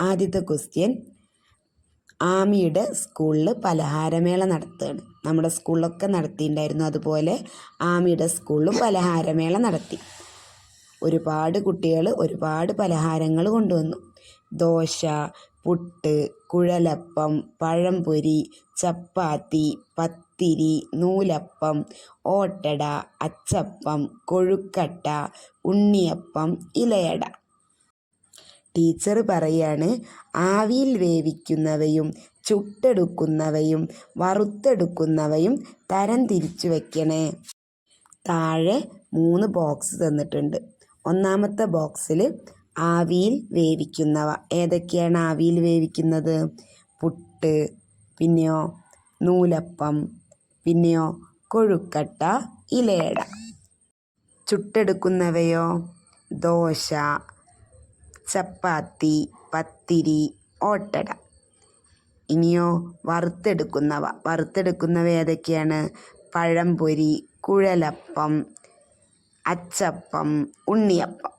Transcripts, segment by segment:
ആദ്യത്തെ ക്വസ്റ്റ്യൻ. ആമിയുടെ സ്കൂളിൽ പലഹാരമേള നടത്തുകയാണ് നമ്മുടെ സ്കൂളിലൊക്കെ നടത്തിയിട്ടുണ്ടായിരുന്നു. അതുപോലെ ആമിയുടെ സ്കൂളിലും പലഹാരമേള നടത്തി. ഒരുപാട് കുട്ടികൾ ഒരുപാട് പലഹാരങ്ങൾ കൊണ്ടുവന്നു. ദോശ പുട്ട് കുഴലപ്പം പഴംപൊരി ചപ്പാത്തി പത്തിരി നൂലപ്പം ഓട്ടട അച്ചപ്പം കൊഴുക്കട്ട ഉണ്ണിയപ്പം ഇലയട. ടീച്ചർ പറയാണ് ആവിയിൽ വേവിക്കുന്നവയും ചുട്ടെടുക്കുന്നവയും വറുത്തെടുക്കുന്നവയും തരം തിരിച്ചു വയ്ക്കണേ താഴെ മൂന്ന് ബോക്സ് തന്നിട്ടുണ്ട്. ഒന്നാമത്തെ ബോക്സിൽ ആവിയിൽ വേവിക്കുന്നവ. ഏതൊക്കെയാണ് ആവിയിൽ വേവിക്കുന്നത്? പുട്ട് പിന്നെയോ നൂലപ്പം പിന്നെയോ കൊഴുക്കട്ട ഇലയട. ചുട്ടെടുക്കുന്നവയോ? ദോശ ചപ്പാത്തി പത്തിരി ഓട്ടട. ഇനിയോ വറുത്തെടുക്കുന്നവ. വറുത്തെടുക്കുന്നവ ഏതൊക്കെയാണ്? പഴംപൊരി കുഴലപ്പം അച്ചപ്പം ഉണ്ണിയപ്പം.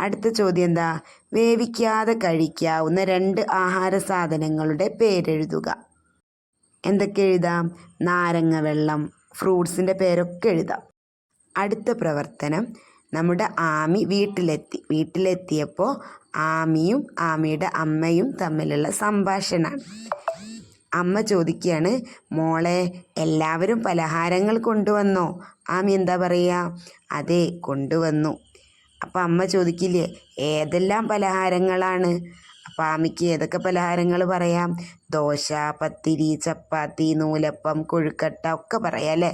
അടുത്ത ചോദ്യം എന്താ? വേവിക്കാതെ കഴിക്കാവുന്ന രണ്ട് ആഹാര സാധനങ്ങളുടെ പേരെഴുതുക. എന്തൊക്കെ എഴുതാം? നാരങ്ങ വെള്ളം ഫ്രൂട്ട്സിന്റെ പേരൊക്കെ എഴുതാം. അടുത്ത പ്രവർത്തനം. നമ്മുടെ ആമി വീട്ടിലെത്തി വീട്ടിലെത്തിയപ്പോൾ ആമിയും ആമിയുടെ അമ്മയും തമ്മിലുള്ള സംഭാഷണമാണ്. അമ്മ ചോദിക്കുകയാണ് മോളെ എല്ലാവരും പലഹാരങ്ങൾ കൊണ്ടുവന്നോ? ആമി എന്താ പറയുക അതെ കൊണ്ടുവന്നു. അപ്പം അമ്മ ചോദിക്കില്ലേ ഏതെല്ലാം പലഹാരങ്ങളാണ്? അപ്പം ആമിക്ക് ഏതൊക്കെ പലഹാരങ്ങൾ പറയാം? ദോശ പത്തിരി ചപ്പാത്തി നൂലപ്പം കൊഴുക്കട്ട ഒക്കെ പറയാം അല്ലേ?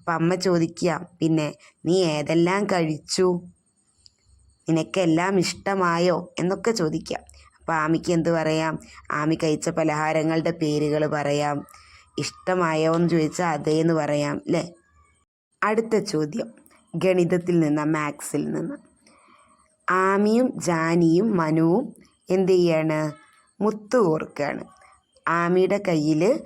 അപ്പം അമ്മ ചോദിക്കുക പിന്നെ നീ ഏതെല്ലാം കഴിച്ചു? നിനക്കെല്ലാം ഇഷ്ടമായോ? എന്നൊക്കെ ചോദിക്കുക അപ്പോൾ ആമിക്ക് എന്ത് പറയാം? ആമി കഴിച്ച പലഹാരങ്ങളുടെ പേരുകൾ പറയാം. ഇഷ്ടമായോ എന്ന് ചോദിച്ചാൽ അതേ എന്ന് പറയാം അല്ലേ അടുത്ത ചോദ്യം. ഗണിതത്തിൽ നിന്ന് മാത്സിൽ നിന്ന്. ആമിയും ജാനിയും മനുവും എന്ത് ചെയ്യാണ്? മുത്തു കോർക്കുകയാണ് ആമിയുടെ കയ്യിൽ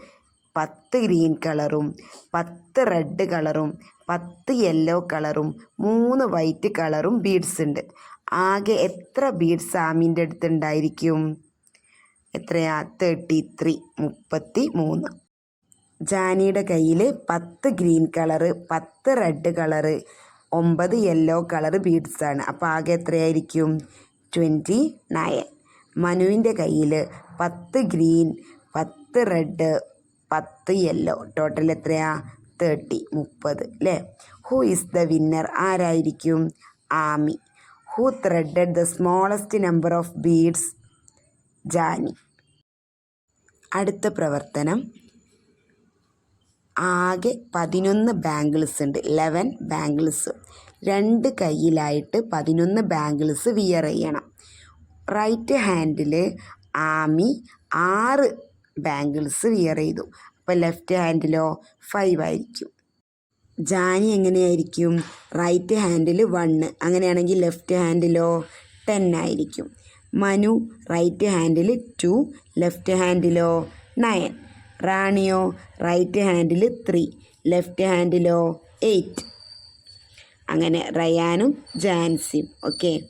പത്ത് ഗ്രീൻ കളറും പത്ത് റെഡ് കളറും പത്ത് യെല്ലോ കളറും മൂന്ന് വൈറ്റ് കളറും ബീഡ്സ് ഉണ്ട്. ആകെ എത്ര ബീഡ്സ് ആമീന്റെ അടുത്ത് ഉണ്ടായിരിക്കും? എത്രയാ? തേർട്ടി ത്രീ മുപ്പത്തി മൂന്ന് ജാനിയുടെ കയ്യിൽ പത്ത് ഗ്രീൻ കളറ് പത്ത് റെഡ് കളറ് ഒമ്പത് യെല്ലോ കളർ ബീഡ്സാണ് അപ്പോൾ ആകെ എത്രയായിരിക്കും? Twenty nine. മനുവിന്റെ കയ്യിൽ പത്ത് ഗ്രീൻ പത്ത് റെഡ് പത്ത് യെല്ലോ ടോട്ടൽ എത്രയാ? തേർട്ടി മുപ്പത് അല്ലേ ഹൂ ഈസ് ദ വിന്നർ ആരായിരിക്കും? Ami. Who threaded the smallest number of beads Jani. അടുത്ത പ്രവർത്തനം. ആകെ പതിനൊന്ന് ബാംഗിൾസ് ഉണ്ട്. ലെവൻ ബാംഗിൾസ് രണ്ട് കയ്യിലായിട്ട് പതിനൊന്ന് ബാംഗിൾസ് വിയർ ചെയ്യണം. റൈറ്റ് ഹാൻഡിൽ ആമി ആറ് ബാംഗിൾസ് വിയർ ചെയ്തു. അപ്പോൾ ലെഫ്റ്റ് ഹാൻഡിലോ ഫൈവ് ആയിരിക്കും. ജാനി എങ്ങനെയായിരിക്കും? റൈറ്റ് ഹാൻഡിൽ വണ്ണ്. അങ്ങനെയാണെങ്കിൽ ലെഫ്റ്റ് ഹാൻഡിലോ ടെൻ ആയിരിക്കും. മനു റൈറ്റ് ഹാൻഡിൽ ടു ലെഫ്റ്റ് ഹാൻഡിലോ നയൻ. റാണിയോ റൈറ്റ് ഹാൻഡിൽ ത്രീ ലെഫ്റ്റ് ഹാൻഡിലോ എയ്റ്റ്. അങ്ങനെ റയാനും ജാൻസിയും. ഓക്കെ.